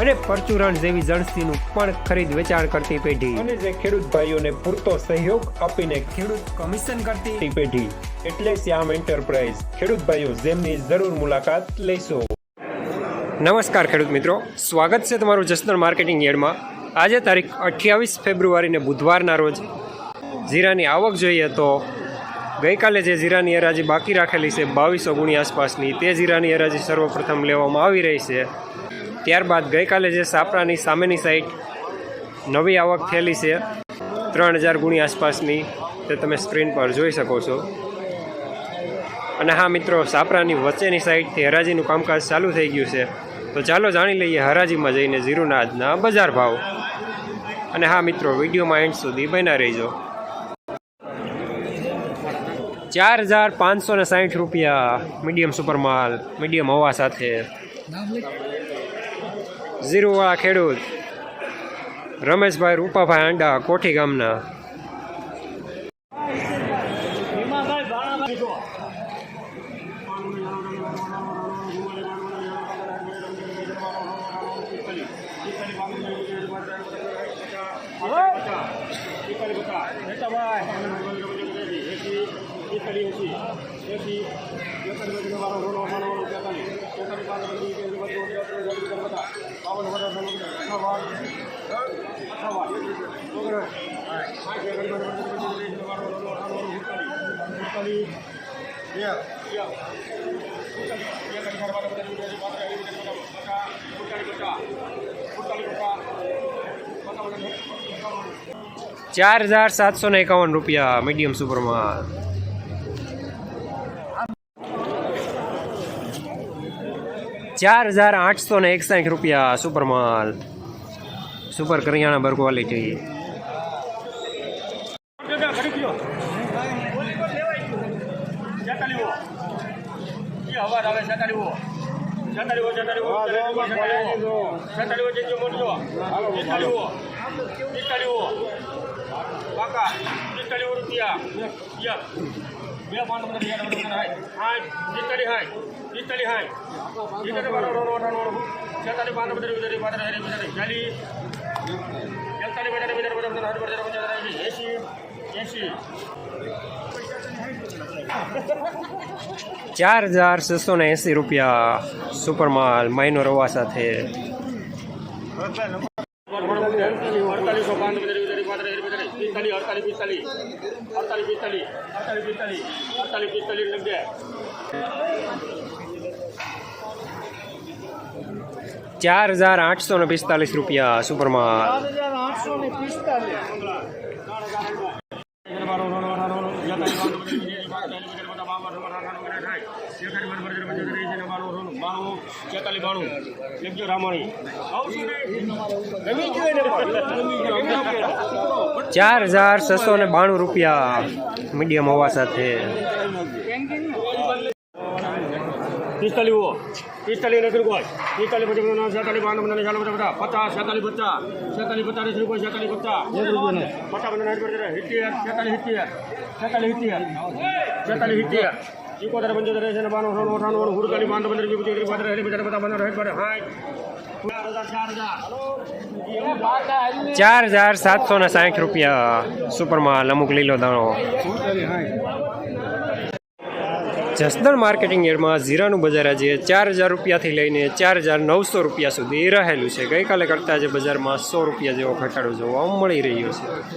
અને પરચુરણ જેવી જણસીનું પણ ખરીદ વેચાણ કરતી પેઢી. અને જે ખેડૂત ભાઈઓને પૂરતો સહયોગ આપીને ખેડૂત કમિશન કરતી પેઢી. એટલે શ્યામ એન્ટરપ્રાઇઝ. ખેડૂત ભાઈઓ જેમની જરૂર મુલાકાત લેશો. નમસ્કાર ખેડૂત મિત્રો. સ્વાગત છે તમારું જસદણ માર્કેટિંગ યાર્ડમાં. આજે તારીખ અઠ્યાવીસ ફેબ્રુઆરીને બુધવારના રોજ જીરાની આવક જોઈએ તો ગઈકાલે જે જીરાની હરાજી બાકી રાખેલી છે બાવીસો ગુણી આસપાસની તે જીરાની હરાજી સર્વપ્રથમ લેવામાં આવી રહી છે. ત્યારબાદ ગઈકાલે જે સાપરાની સામેની સાઈડ નવી આવક થયેલી છે, ત્રણ હજાર ગુણી આસપાસની, તે તમે સ્ક્રીન પર જોઈ શકો છો. અને હા મિત્રો, સાપરાની વચ્ચેની સાઈડથી હરાજીનું કામકાજ ચાલુ થઈ ગયું છે. તો ચાલો જાણી લઈએ હરાજીમાં જઈને જીરુના આજના બજાર ભાવ. અને હા મિત્રો, વિડીયોમાં એન્ડ સુધી બન્યા રહીજો. ચાર હજાર પાંચસો ને સાઠ રૂપિયા મીડિયમ સુપર માલ, મીડિયમ હવા સાથે. ઝીરુવાળા ખેડૂત. રમેશભાઈ રૂપાભાઈ આંડા કોઠી ગામના. ચાર હજાર સાતસો ને એકાવન રૂપિયા મીડિયમ સુપર ચાર હજાર આઠસો ને એકસાઠ રૂપિયા સુપર માલ સુપર કરિયાણા બર ક્વોલિટી ચાર હજાર છસો ને એંસી રૂપિયા સુપર માલ માઇનો રવા સાથે પિસ્તાલીસ અડતાલીસ પિસ્તાલીસ અડતાલીસ પિસ્તાલીસ અડતાલીસ પિસ્તાલીસ અડતાલીસ પિસ્તાલીસ લગ્યા ચાર હજાર આઠસો રૂપિયા ચાર હજાર છસો ને બાણું રૂપિયા મીડિયમ હોવા સાથે. પિસ્તાલીસ ઓ પિસ્તાલીસ નથી કોઈ. પિસ્તાલીસ પછી બધા છેતાલીસ પાંચ બધા ચાલો બધા બધા પચાસ છેતાલીસ પચાસ છેતાલીસ પચાસ રૂપિયા છેતાલીસ પચાસ. પચાસ બધા સિત્તેર છેતાલીસ સિત્તેર. છેતાલીસ સિત્તેર. છેતાલીસ સિત્તેર. એકોતેર પંચોતેર એસી બાણું અઠાણું અઠાણું હુડકાલી પાંચ પંદર વીસ પચીસ પાંચ હજાર બધા બધા પંદર સાઠ બધા સાઠ ચાર હજાર સાતસો ને સાઠ રૂપિયા સુપર માલ અમુક લીલો દાણો. જસદણ માર્કેટિંગ યાર્ડમાં જીરાનું બજાર આજે ચાર હજાર રૂપિયાથી લઈને ચાર હજાર નવસો રૂપિયા સુધી રહેલું છે. ગઈકાલે કરતાં આજે બજારમાં સો રૂપિયા જેવો ઘટાડો જોવા મળી રહ્યો છે.